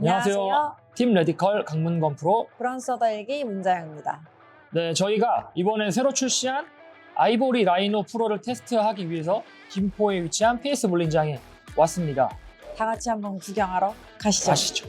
안녕하세요. 팀 레디컬 강문건 프로. 브라운스 더일기 문자영입니다. 네, 저희가 이번에 새로 출시한 아이보리 라이노 프로를 테스트하기 위해서 김포에 위치한 PS 볼링장에 왔습니다. 다 같이 한번 구경하러 가시죠. 가시죠.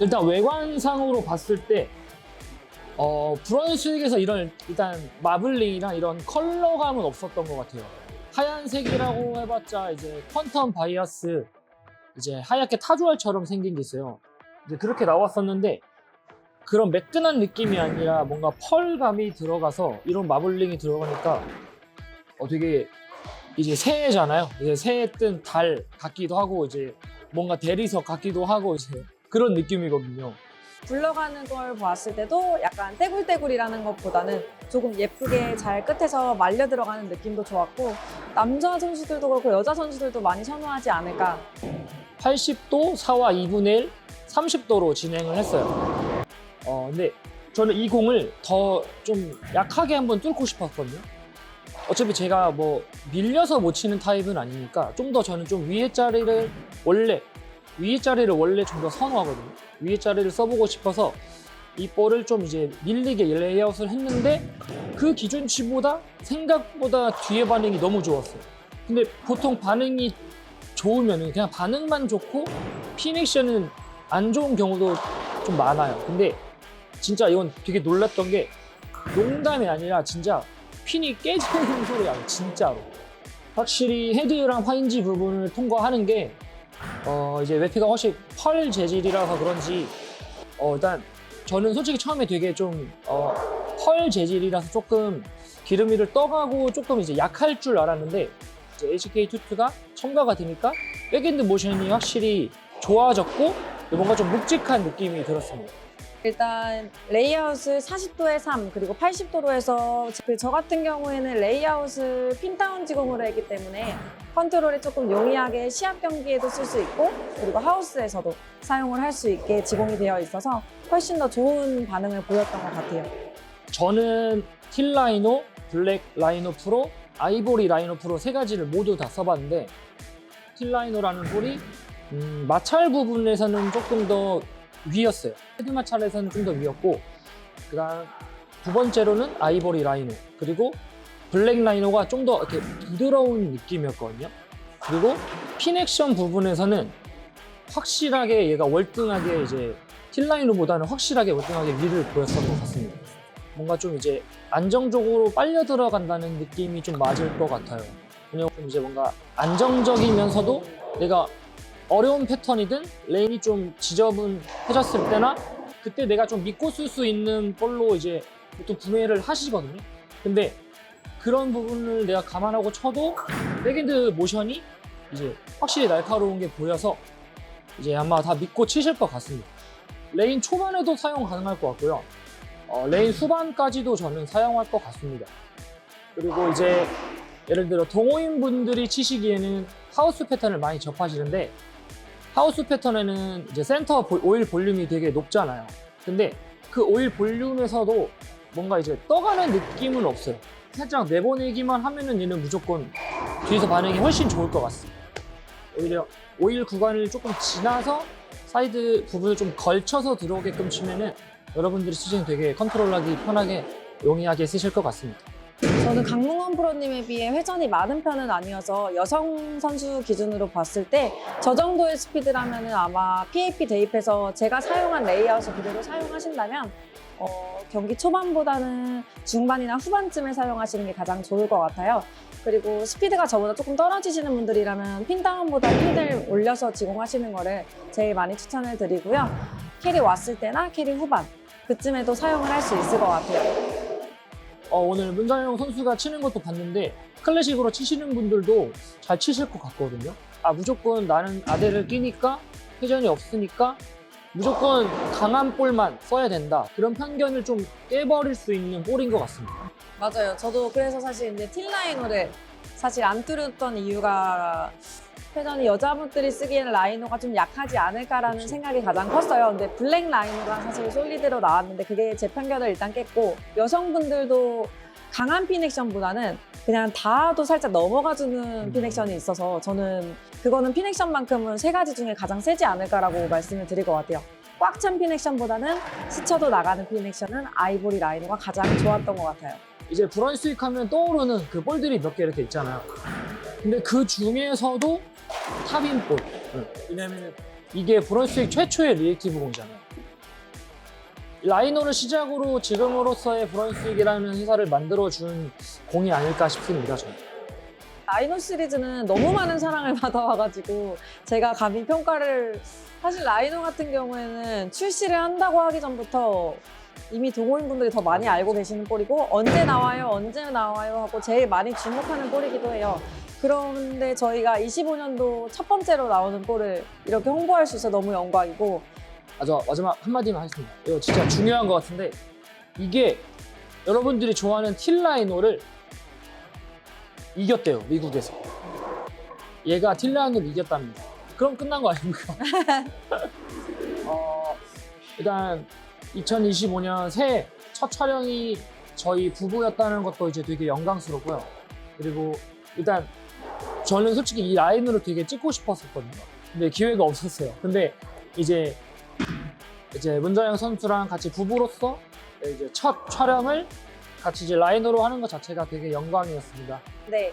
일단 외관상으로 봤을 때 어, 브런스윅에서 이런 일단 마블링이랑 이런 컬러감은 없었던 것 같아요. 하얀색이라고 해봤자 이제 퀀텀 바이어스 이제 하얗게 타조알처럼 생긴 게 있어요. 이제 그렇게 나왔었는데 그런 매끈한 느낌이 아니라 뭔가 펄감이 들어가서 이런 마블링이 들어가니까 어 되게 이제 새해잖아요. 이제 새해 뜬 달 같기도 하고 이제 뭔가 대리석 같기도 하고 이제 그런 느낌이거든요. 굴러가는 걸 보았을 때도 약간 떼굴떼굴이라는 것보다는 조금 예쁘게 잘 끝에서 말려 들어가는 느낌도 좋았고 남자 선수들도 그렇고 여자 선수들도 많이 선호하지 않을까. 80도 4와 2분의 1, 30도로 진행을 했어요. 어, 근데 저는 이 공을 더 좀 약하게 한번 뚫고 싶었거든요. 어차피 제가 뭐 밀려서 못 치는 타입은 아니니까 좀 더 저는 좀 위에 자리를 원래 위에 자리를 원래 좀 더 선호하거든요. 위에 자리를 써보고 싶어서 이 볼을 좀 이제 밀리게 레이아웃을 했는데 그 기준치보다 생각보다 뒤에 반응이 너무 좋았어요. 근데 보통 반응이 좋으면 그냥 반응만 좋고 피닉션은 안 좋은 경우도 좀 많아요. 근데 진짜 이건 되게 놀랐던 게 농담이 아니라 진짜 핀이 깨지는 소리야 진짜로. 확실히 헤드랑 파인지 부분을 통과하는 게 어, 이제 웨피가 훨씬 펄 재질이라서 그런지 어, 일단 저는 솔직히 처음에 되게 좀 어, 펄 재질이라서 조금 기름 위를 떠가고 조금 이제 약할 줄 알았는데 이제 HK 투트가 첨가가 되니까 백엔드 모션이 확실히 좋아졌고 뭔가 좀 묵직한 느낌이 들었습니다. 일단 레이아웃을 40도에 3 그리고 80도로 해서 그저 같은 경우에는 레이아웃을 핀다운 지공으로 했기 때문에 컨트롤이 조금 용이하게 시합 경기에도 쓸 수 있고 그리고 하우스에서도 사용을 할 수 있게 지공이 되어 있어서 훨씬 더 좋은 반응을 보였던 것 같아요. 저는 틸 라이노, 블랙 라이노 프로, 아이보리 라이노 프로 세 가지를 모두 다 써봤는데 틸 라이노라는 볼이 음, 마찰 부분에서는 조금 더 위였어요. 헤드 마찰에서는 좀 더 위였고 그다음 두 번째로는 아이보리 라이노 그리고 블랙 라이노가 좀 더 이렇게 부드러운 느낌이었거든요. 그리고 핀 액션 부분에서는 확실하게 얘가 월등하게 이제 틸 라이노보다는 확실하게 월등하게 위를 보였던 것 같습니다. 뭔가 좀 이제 안정적으로 빨려 들어간다는 느낌이 좀 맞을 것 같아요. 그냥 좀 이제 뭔가 안정적이면서도 내가 어려운 패턴이든 레인이 좀 지저분해졌을 때나 그때 내가 좀 믿고 쓸 수 있는 볼로 이제 보통 구매를 하시거든요. 근데 그런 부분을 내가 감안하고 쳐도 백엔드 모션이 이제 확실히 날카로운 게 보여서 이제 아마 다 믿고 치실 것 같습니다. 레인 초반에도 사용 가능할 것 같고요. 어, 레인 후반까지도 저는 사용할 것 같습니다. 그리고 이제 예를 들어 동호인 분들이 치시기에는 하우스 패턴을 많이 접하시는데 하우스 패턴에는 이제 센터 볼- 오일 볼륨이 되게 높잖아요. 근데 그 오일 볼륨에서도 뭔가 이제 떠가는 느낌은 없어요. 살짝 내보내기만 하면은 얘는 무조건 뒤에서 반응이 훨씬 좋을 것 같습니다. 오히려 오일 구간을 조금 지나서 사이드 부분을 좀 걸쳐서 들어오게끔 치면은 여러분들이 쓰시는 되게 컨트롤하기 편하게 용이하게 쓰실 것 같습니다. 저는 강문원 프로님에 비해 회전이 많은 편은 아니어서 여성 선수 기준으로 봤을 때 저 정도의 스피드라면 아마 PAP 대입해서 제가 사용한 레이아웃을 그대로 사용하신다면 어, 경기 초반보다는 중반이나 후반쯤에 사용하시는 게 가장 좋을 것 같아요. 그리고 스피드가 저보다 조금 떨어지시는 분들이라면 핀다운보다 핀을 올려서 지공하시는 거를 제일 많이 추천을 드리고요. 캐리 왔을 때나 캐리 후반 그쯤에도 사용을 할 수 있을 것 같아요. 어, 오늘 문장영 선수가 치는 것도 봤는데 클래식으로 치시는 분들도 잘 치실 것 같거든요. 아 무조건 나는 아대를 끼니까 회전이 없으니까 무조건 강한 볼만 써야 된다. 그런 편견을 좀 깨버릴 수 있는 볼인 것 같습니다. 맞아요. 저도 그래서 사실 이제 틸라이노를 사실 안 뚫었던 이유가 회전이 여자분들이 쓰기에는 라이노가 좀 약하지 않을까라는 그렇죠. 생각이 가장 컸어요. 근데 블랙 라이노가 사실 솔리드로 나왔는데 그게 제 편견을 일단 깼고 여성분들도 강한 피넥션보다는 그냥 닿아도 살짝 넘어가주는 음. 피넥션이 있어서 저는 그거는 피넥션만큼은 세 가지 중에 가장 세지 않을까라고 말씀을 드릴 것 같아요. 꽉 찬 피넥션보다는 스쳐도 나가는 피넥션은 아이보리 라이노가 가장 좋았던 것 같아요. 이제 브런 스윅 하면 떠오르는 그 볼들이 몇 개 이렇게 있잖아요. 근데 그 중에서도 탑인 볼. 왜냐면 이게 브런 스윅 최초의 리액티브 공이잖아요. 라이노를 시작으로 지금으로서의 브런 스윅이라는 회사를 만들어준 공이 아닐까 싶습니다. 저는. 라이노 시리즈는 너무 많은 사랑을 받아와가지고 제가 감히 평가를 사실 라이노 같은 경우에는 출시를 한다고 하기 전부터 이미 동호인분들이 더 많이 알고 계시는 볼이고 언제 나와요 언제 나와요 하고 제일 많이 주목하는 볼이기도 해요 그런데 저희가 25년도 첫 번째로 나오는 볼을 이렇게 홍보할 수 있어 너무 영광이고 아, 저 마지막 한마디만 하겠습니다. 이거 진짜 중요한 것 같은데 이게 여러분들이 좋아하는 틸라이노를 이겼대요 미국에서. 얘가 틸라이노를 이겼답니다. 그럼 끝난 거 아닙니까? 어, 일단 2025년 새해 첫 촬영이 저희 부부였다는 것도 이제 되게 영광스럽고요. 그리고 일단 저는 솔직히 이 라인으로 되게 찍고 싶었었거든요. 근데 기회가 없었어요. 근데 이제 이제 문자영 선수랑 같이 부부로서 이제 첫 촬영을 같이 이제 라인으로 하는 것 자체가 되게 영광이었습니다. 네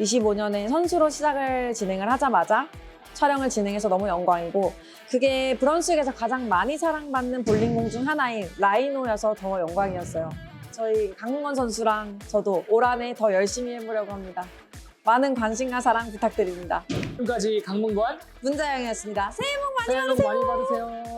25년에 선수로 시작을 진행을 하자마자 촬영을 진행해서 너무 영광이고 그게 브런스에서 가장 많이 사랑받는 볼링공 중 하나인 라이노여서 더 영광이었어요. 저희 강문건 선수랑 저도 올 한해 더 열심히 해보려고 합니다. 많은 관심과 사랑 부탁드립니다. 지금까지 강문관 문자영이었습니다. 새해 복 많이 새해 복 많이 받으세요.